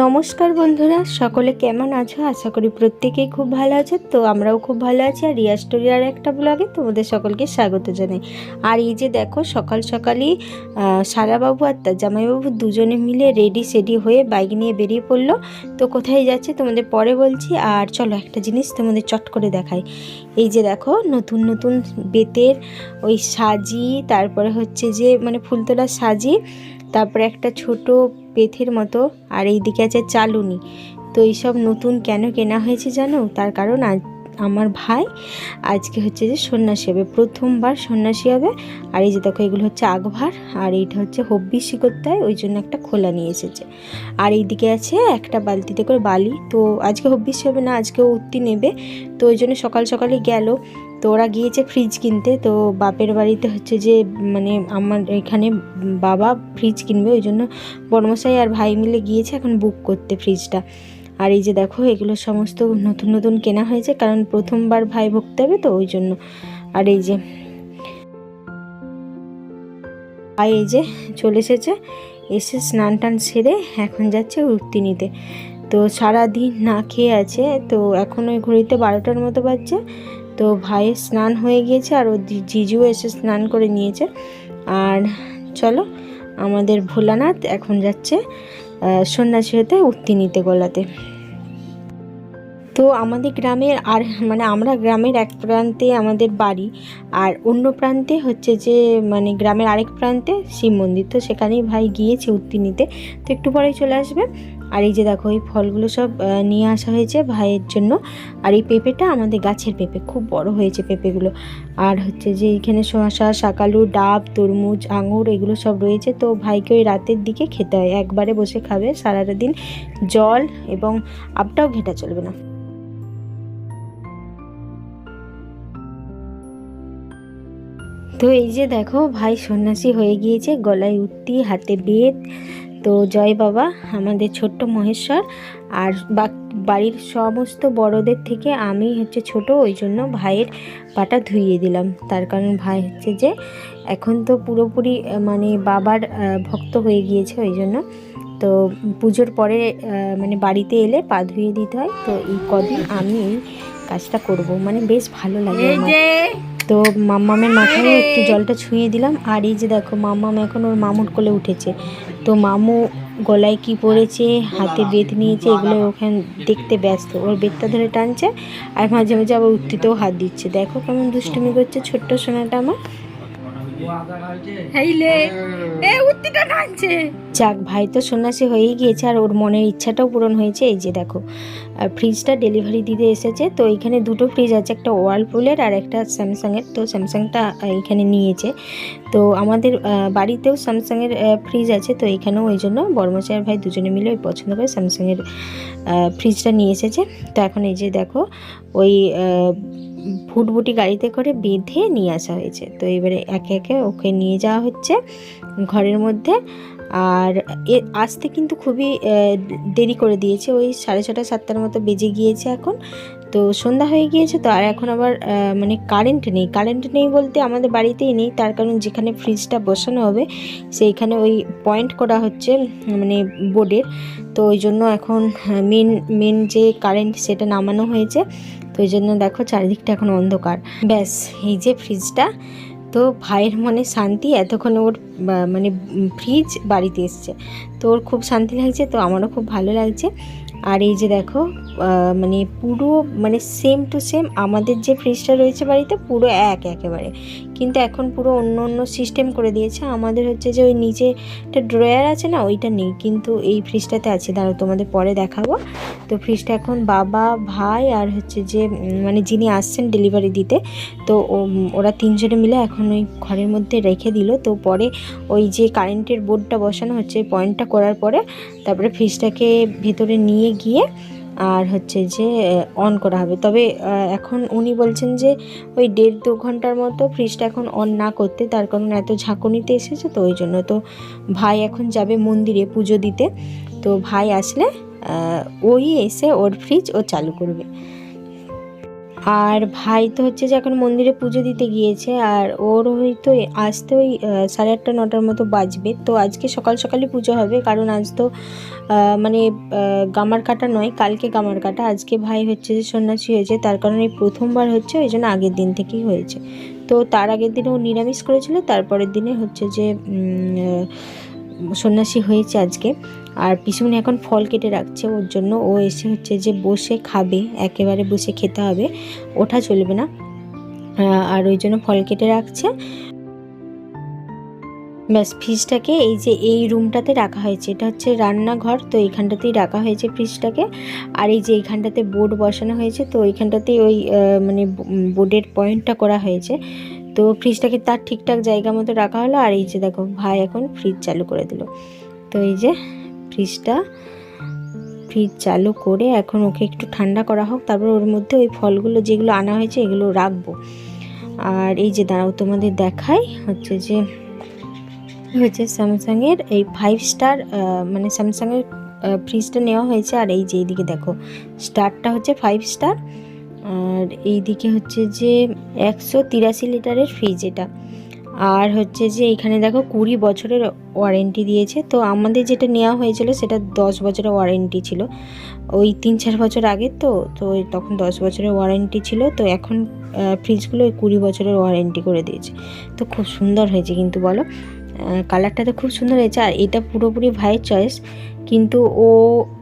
নমস্কার বন্ধুরা, সকলে কেমন আছো? আশা করি প্রত্যেকেই খুব ভালো আছে। তো আমরাও খুব ভালো আছি আর রিয়া স্টোরি আর একটা ব্লগে তোমাদের সকলকে স্বাগত জানাই। আর এই যে দেখো, সকাল সকালই সারাবাবু আর তার জামাইবাবু দুজনে মিলে রেডি সেডি হয়ে বাইক নিয়ে বেরিয়ে পড়ল। তো কোথায় যাচ্ছে তোমাদের পরে বলছি। আর চলো একটা জিনিস তোমাদের চট করে দেখাই। এই যে দেখো, নতুন নতুন বেতের ওই সাজি, তারপরে হচ্ছে যে মানে ফুলতোলা সাজি, তারপরে একটা ছোট পেথের মতো, আর এইদিকে আছে চালুনি। তো এইসব নতুন কেন কেনা হয়েছে জানো? তার কারণ আজ আমার ভাই আজকে হচ্ছে যে সন্ন্যাসী হবে, প্রথমবার সন্ন্যাসী হবে। আর এই যে দেখো, এগুলো হচ্ছে আগভার, আর এইটা হচ্ছে হব্বিসি করতে ওই জন্য একটা খোলা নিয়ে এসেছে। আর এইদিকে আছে একটা বালতিতে করে বালি, তো আজকে হব্বিসি হবে না, আজকে উত্তি নেবে। তো ওই জন্য সকাল সকালই গেল। তো ওরা গিয়েছে ফ্রিজ কিনতে। তো বাপের বাড়িতে হচ্ছে যে মানে আমার এখানে বাবা ফ্রিজ কিনবে, ওই জন্য বড়মশাই আর ভাই মিলে গিয়েছে এখন বুক করতে ফ্রিজটা আর এই যে দেখো, এগুলো সমস্ত নতুন নতুন কেনা হয়েছে, কারণ প্রথমবার ভাই ভুগতে হবে তো, ওই জন্য। আর এই যে, ভাই এই যে চলে এসেছে, এসে স্নান টান সেরে এখন যাচ্ছে উঠতি নিতে। তো সারাদিন না খেয়ে আছে, তো এখন ওই ঘড়িতে বারোটার মতো বাজছে। তো ভাইয়ের স্নান হয়ে গিয়েছে আর ও জি- জিজুও এসে স্নান করে নিয়েছে। আর চলো, আমাদের ভোলানাথ এখন যাচ্ছে সন্ন্যাসী হতে উত্তি নিতে গোলাতে। তো আমাদের গ্রামের আর মানে আমরা গ্রামের এক প্রান্তে আমাদের বাড়ি, আর অন্য প্রান্তে হচ্ছে যে মানে গ্রামের আরেক প্রান্তে শিব মন্দির। তো সেখানেই ভাই গিয়েছে উত্তি নিতে তো একটু পরেই চলে আসবে। আর এই যে দেখো, এই ফলগুলো সব নিয়ে আসা হয়েছে ভাইয়ের জন্য। আর এই পেঁপেটা আমাদের গাছের পেঁপে, খুব বড় হয়েছে পেঁপেগুলো। আর হচ্ছে যে এইখানে শসা, শাকালু, ডাব, তরমুজ, আঙুর, এগুলো সব রয়েছে। তো ভাইকে ওই রাতের দিকে খেতে হয়। একবারে বসে খাবে সারাটা দিন। জল এবং আপটাও ঘেটা চলবে না। তো এই যে দেখো, ভাই সন্ন্যাসী হয়ে গিয়েছে, গলায় উত্তি হাতে বেদ তো জয় বাবা আমাদের ছোট্ট মহেশ্বর আর বাড়ির সমস্ত বড়দের থেকে আমি হচ্ছে ছোট ওই জন্য ভাইয়ের পাটা ধুইয়ে দিলাম। তার কারণ ভাই হচ্ছে যে এখন তো পুরোপুরি মানে বাবার ভক্ত হয়ে গিয়েছে ওই জন্য। তো পুজোর পরে মানে বাড়িতে এলে পা ধুয়ে দিতে হয়। তো এই কদিন আমি এই কাজটা করব। মানে বেশ ভালো লাগে আমার। তো মাম্মামের মাথায় একটু জলটা ছুঁয়ে দিলাম। আর এই যে দেখো মাম্মাম এখন ওর মামুর কোলে উঠেছে। তো মামু গলায় কি পড়েছে হাতে বেত নিয়েছে, এগুলো ওখানে দেখতে ব্যস্ত। ওর বেতটা ধরে টানছে, আর মাঝে মাঝে আবার উত্তিতেও হাত দিচ্ছে। দেখো কেমন দুষ্টুমি করছে ছোট্ট সোনাটা আমার। যাক, ভাই তো সন্ন্যাসী হয়েই গিয়েছে আর ওর মনের ইচ্ছাটাও পূরণ হয়েছে, এই যে দেখো। আর ফ্রিজটা ডেলিভারি দিতে এসেছে, তো এখানে দুটো ফ্রিজ আছে, একটা ওয়ার্লপুলের আর একটা স্যামসাংয়ের। তো স্যামসাংটা এখানে নিয়েছে। তো আমাদের বাড়িতেও স্যামসাংয়ের ফ্রিজ আছে, তো এখানেও ওই জন্য বর্মচার ভাই দুজনে মিলে ওই পছন্দ করে স্যামসাংয়ের ফ্রিজটা নিয়ে এসেছে। তো এখন এই যে দেখো, ওই ফুটবুটি গাড়িতে করে বেঁধে নিয়ে আসা হয়েছে। তো এবারে একে একে ওকে নিয়ে যাওয়া হচ্ছে ঘরের মধ্যে। আর এ, আসতে কিন্তু খুবই দেরি করে দিয়েছে। ওই সাড়ে ছটা, সাতটার মতো বেজে গিয়েছে এখন। তো সন্ধ্যা হয়ে গিয়েছে, তো আর এখন আবার মানে কারেন্ট নেই। কারেন্ট নেই বলতে আমাদের বাড়িতেই নেই। তার কারণ যেখানে ফ্রিজটা বসানো হবে, সেইখানে ওই পয়েন্ট করা হচ্ছে মানে বোর্ডের তো ওই জন্য এখন মেন মেন যে কারেন্ট সেটা নামানো হয়েছে। তো এই জন্য দেখো চারিদিকটা এখন অন্ধকার। ব্যাস, এই যে ফ্রিজটা তো ভাইয়ের মনে শান্তি এতক্ষণ ওর মানে ফ্রিজ বাড়িতে এসছে। তো ওর খুব শান্তি লাগছে, তো আমারও খুব ভালো লাগছে। আর এই যে দেখো মানে পুরো মানে সেম টু সেম আমাদের যে ফ্রিজটা রয়েছে বাড়িতে, পুরো এক একেবারে। কিন্তু এখন পুরো অন্য অন্য সিস্টেম করে দিয়েছে। আমাদের হচ্ছে যে ওই নিচে একটা ড্রয়ার আছে না, ওইটা নেই। কিন্তু এই ফ্রিজটাতে আছে। দাঁড়াও, তোমাদের পরে দেখাবো। তো ফ্রিজটা এখন বাবা, ভাই আর হচ্ছে যে মানে যিনি আসছেন ডেলিভারি দিতে, তো ওরা তিনজনে মিলে এখন ওই ঘরের মধ্যে রেখে দিল। তো পরে ওই যে কারেন্টের বোর্ডটা বসানো হচ্ছে পয়েন্টটা করার পরে তারপরে ফ্রিজটাকে ভেতরে নিয়ে গিয়ে হচ্ছে যে অন করা হবে। তবে এখন উনি বলছেন যে, ওই দেড় দু ঘণ্টার মতো ফ্রিজটা এখন অন না করতে, তার কারণ এত ঝাঁকুনিতে এসেছে তো ওই জন্য। তো ভাই এখন যাবে মন্দিরে পুজো দিতে। তো ভাই আসলে ওই এসে ওর ফ্রিজ ও চালু করবে। আর ভাই তো হচ্ছে যে এখন মন্দিরে পুজো দিতে গিয়েছে, আর ওর হয়তো আসতে ওই সাড়ে আটটা, নটার মতো বাজবে। তো আজকে সকাল সকালই পুজো হবে, কারণ আজ তো মানে গামার কাটা নয়, কালকে গামার কাটা আজকে ভাই হচ্ছে যে সন্ন্যাসী হয়েছে, তার কারণে প্রথমবার হচ্ছে, ওই জন্য আগের দিন থেকেই হয়েছে। তো তার আগের দিনে ও নিরামিষ করেছিল, তারপরের দিনে হচ্ছে যে সন্ন্যাসী হয়েছে আজকে। আর পিসুমনি এখন ফল কেটে রাখছে, ওর জন্য। ও এসে হচ্ছে যে বসে খাবে, একেবারে বসে খেতে হবে। ওঠা চলবে না। আর ওই জন্য ফল কেটে রাখছে। ব্যাস, ফ্রিজটাকে এই যে এই রুমটাতে রাখা হয়েছে। এটা হচ্ছে রান্নাঘর, তো এইখানটাতেই রাখা হয়েছে ফ্রিজটাকে। আর এই যে এইখানটাতে বোর্ড বসানো হয়েছে, তো এইখানটাতেই ওই মানে বোর্ডের পয়েন্টটা করা হয়েছে। তো ফ্রিজটাকে তার ঠিকঠাক জায়গা মতো রাখা হলো আর এই যে দেখো, ভাই এখন ফ্রিজ চালু করে দিল। তো এই যে ফ্রিজটা ফ্রিজ চালু করে এখন ওকে একটু ঠান্ডা করা হোক, তারপর ওর মধ্যে ওই ফলগুলো যেগুলো আনা হয়েছে এগুলো রাখব। আর এই যে দাঁড়াও, তোমাদের দেখাই হচ্ছে যে হচ্ছে স্যামসাংয়ের এই ফাইভ স্টার মানে স্যামসাংয়ের ফ্রিজটা নেওয়া হয়েছে। আর এই যে এইদিকে দেখো স্টারটা হচ্ছে ফাইভ স্টার আর এইদিকে হচ্ছে যে একশো তিরাশি লিটারের ফ্রিজ এটা। আর হচ্ছে যে এখানে দেখো কুড়ি বছরের ওয়ারেন্টি দিয়েছে। তো আমাদের যেটা নেওয়া হয়েছিল সেটা দশ বছরের ওয়ারেন্টি ছিল। ওই তিন চার বছর আগে তো তো তখন দশ বছরের ওয়ারেন্টি ছিল। তো এখন ফ্রিজগুলো ওই কুড়ি বছরের ওয়ারেন্টি করে দিয়েছে। তো খুব সুন্দর হয়েছে কিন্তু বলো। কালারটা তো খুব সুন্দর হয়েছে। আর এটা পুরোপুরি ভাইয়ের চয়েস কিন্তু ও,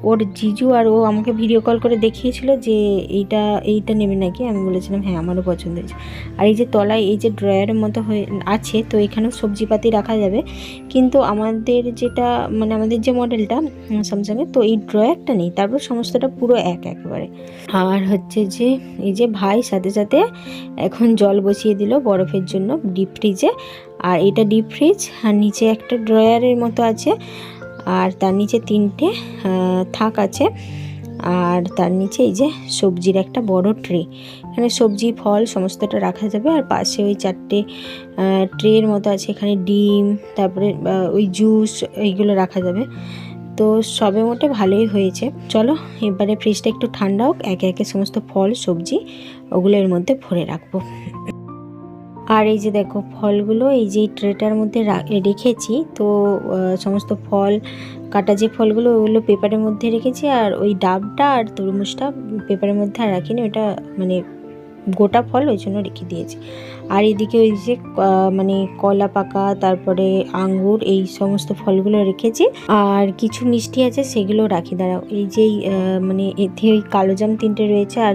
ওর জিজু আর ও আমাকে ভিডিও কল করে দেখিয়েছিল যে এইটা এইটা নেবে নাকি? আমি বলেছিলাম হ্যাঁ আমারও পছন্দ হয়েছে। আর এই যে তলায়, এই যে ড্রয়ারের মতো হয়ে, আছে, তো এখানেও সবজিপাতি রাখা যাবে। কিন্তু আমাদের যেটা মানে আমাদের যে মডেলটা স্যামসাংয়ের তো এই ড্রয়ারটা নেই। তারপর সমস্তটা পুরো এক একেবারে। আর হচ্ছে যে, এই যে ভাই, সাথে সাথে এখন জল বসিয়ে দিল বরফের জন্য ডিপ ফ্রিজে আর এটা ডিপ ফ্রিজ আর নিচে একটা ড্রয়ারের মতো আছে। আর তার নিচে তিনটে থাক আছে। আর তার নিচে এই যে সবজির একটা বড় ট্রে। এখানে সবজি, ফল সমস্তটা রাখা যাবে। আর পাশে ওই চারটে ট্রের মতো আছে। এখানে ডিম, তারপরে ওই জুস এইগুলো রাখা যাবে। তো সবে মোটে ভালোই হয়েছে। চলো, এবারে ফ্রিজটা একটু ঠান্ডা হোক। একে একে সমস্ত ফল, সবজি ওগুলো এর মধ্যে ভরে রাখব। আর এই যে দেখো ফলগুলো, এই যে ট্রেটার মধ্যে রেখেছি, তো সমস্ত ফল, কাটা যে ফলগুলো, ওগুলো পেপারের মধ্যে রেখেছি, আর ওই ডাবটা আর তরমুজটা পেপারের মধ্যে আর রাখিনি, ওটা মানে গোটা ফল ওই জন্য রেখে দিয়েছি। আর এদিকে ওই যে মানে কলা পাকা, তারপরে আঙ্গুর, এই সমস্ত ফলগুলো রেখেছি। আর কিছু মিষ্টি আছে সেগুলো রাখি, দাঁড়াও। এই যে মানে এতে ওই কালো জাম তিনটে রয়েছে আর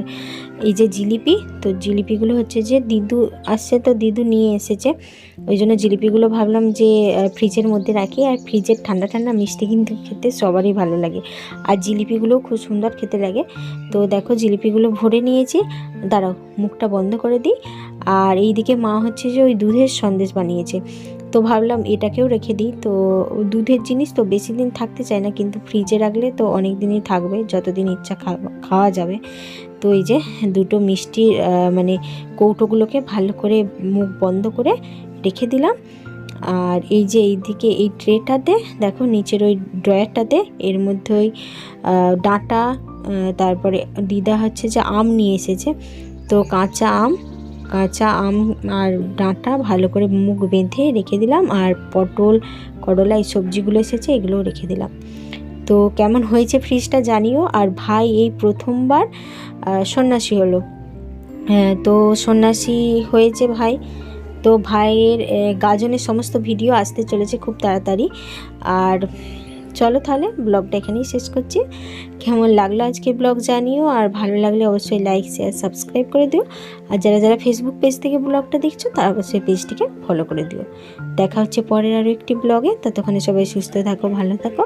এই যে জিলিপি, তো জিলিপিগুলো হচ্ছে যে দিদু আসছে, তো দিদু নিয়ে এসেছে। ওই জন্য জিলিপিগুলো ভাবলাম যে ফ্রিজের মধ্যে রাখি। আর ফ্রিজের ঠান্ডা ঠান্ডা মিষ্টি কিন্তু খেতে সবারই ভালো লাগে। আর জিলিপিগুলোও খুব সুন্দর খেতে লাগে। তো দেখো, জিলিপিগুলো ভরে নিয়েছি। দাঁড়াও, মুখটা বন্ধ করে দিই। আর এইদিকে মা হচ্ছে যে ওই দুধের সন্দেশ বানিয়েছে। তো ভাবলাম এটাকেও রেখে দিই। তো দুধের জিনিস তো বেশি দিন থাকতে চায় না, কিন্তু ফ্রিজে রাখলে তো অনেক দিনই থাকবে, যতদিন ইচ্ছা খাওয়া খাওয়া যাবে। তো এই যে, দুটো মিষ্টির মানে কৌটোগুলোকে ভালো করে মুখ বন্ধ করে রেখে দিলাম। আর এই যে এইদিকে এই ট্রেটাতে দেখো নিচের ওই ড্রয়ারটাতে এর মধ্যে ওই ডাঁটা তারপরে দিদা হচ্ছে যে আম নিয়ে এসেছে। তো কাঁচা আম কাঁচা আম আর ডাঁটা ভালো করে মুখ বেঁধে রেখে দিলাম। আর পটল করলা এই সবজিগুলো এসেছে এগুলোও রেখে দিলাম। তো কেমন হয়েছে ফ্রিজটা জানিও। আর ভাই এই প্রথমবার সন্ন্যাসী হলো। হ্যাঁ, তো সন্ন্যাসী হয়েছে ভাই। তো ভাইয়ের গাজনের সমস্ত ভিডিও আসতে চলেছে খুব তাড়াতাড়ি। আর চলো তাহলে ব্লগটা এখানেই শেষ করছি। কেমন লাগল আজকে ব্লগ জানিও, আর ভালো লাগলে অবশ্যই লাইক শেয়ার সাবস্ক্রাইব করে দিও। আর যারা যারা ফেসবুক পেজ থেকে ব্লগটা দেখছ, তারা অবশ্যই পেজটিকে ফলো করে দিও। দেখা হচ্ছে পরের আরও একটি ব্লগে, ততক্ষণে সবাই সুস্থ থাকো, ভালো থাকো।